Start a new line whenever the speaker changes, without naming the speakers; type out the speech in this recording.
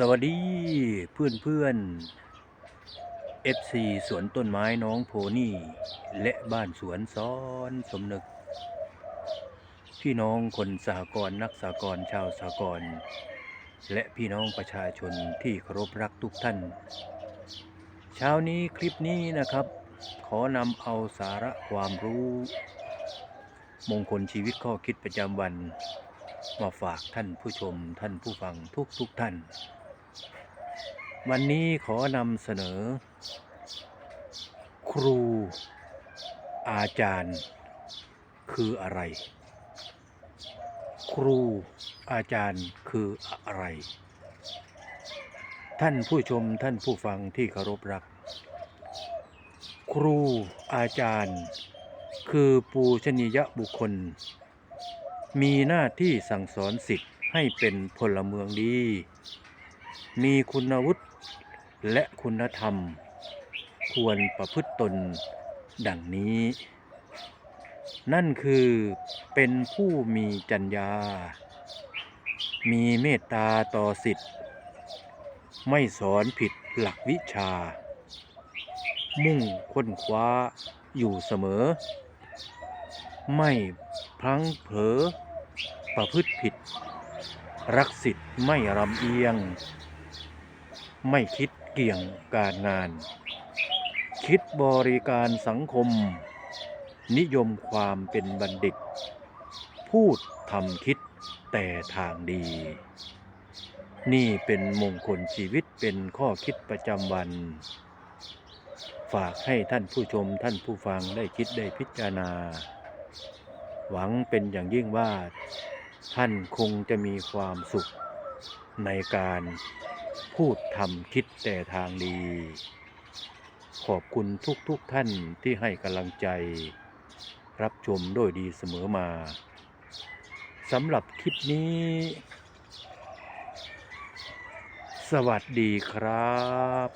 สวัสดีเพื่อนเพื่อนๆ FC สวนต้นไม้น้องโพนี่ และบ้านสวนซ้อนสมนึก พี่น้องคนสหกรณ์นักสหกรณ์ชาวสหกรณ์และพี่น้องประชาชนที่เคารพรักทุกท่าน เช้านี้คลิปนี้นะครับ ขอนำเอาสาระความรู้ มงคลชีวิตข้อคิดประจำวันมาฝากท่านผู้ชมท่านผู้ฟังทุกทุกท่าน วันนี้ขอนำเสนอ ครู อาจารย์ คืออะไร ครูอาจารย์คืออะไร ท่านผู้ชมท่านผู้ฟังที่เคารพรัก ครูอาจารย์ คือปูชนียบุคคล มีหน้าที่สั่งสอนสิทธิ์ให้เป็นพลเมืองดี มีคุณวุฒิและคุณธรรม ควรประพฤติตนดังนี้ นั่นคือเป็นผู้มีจรรยามีเมตตาต่อสิทธิ์ ไม่สอนผิดหลักวิชา มุ่งค้นคว้าอยู่เสมอ ไม่พลั้งเผลอประพฤติผิด รักสิทธิ์ไม่รำเอียง ไม่คิดเกี่ยงการงาน คิดบริการสังคม นิยมความเป็นบัณฑิต พูดทำคิดแต่ทางดี นี่เป็นมงคลชีวิตเป็นข้อคิดประจำวัน ฝากให้ท่านผู้ชมท่านผู้ฟังได้คิดได้พิจารณา หวังเป็นอย่างยิ่งว่า ท่านคงจะมีความสุขในการ พูดทำคิดแต่ทางดี ขอบคุณทุกๆทท่านที่ให้กำลังใจ รับชมด้วยดีเสมอมาสำหรับคลิปนี้ สวัสดีครับ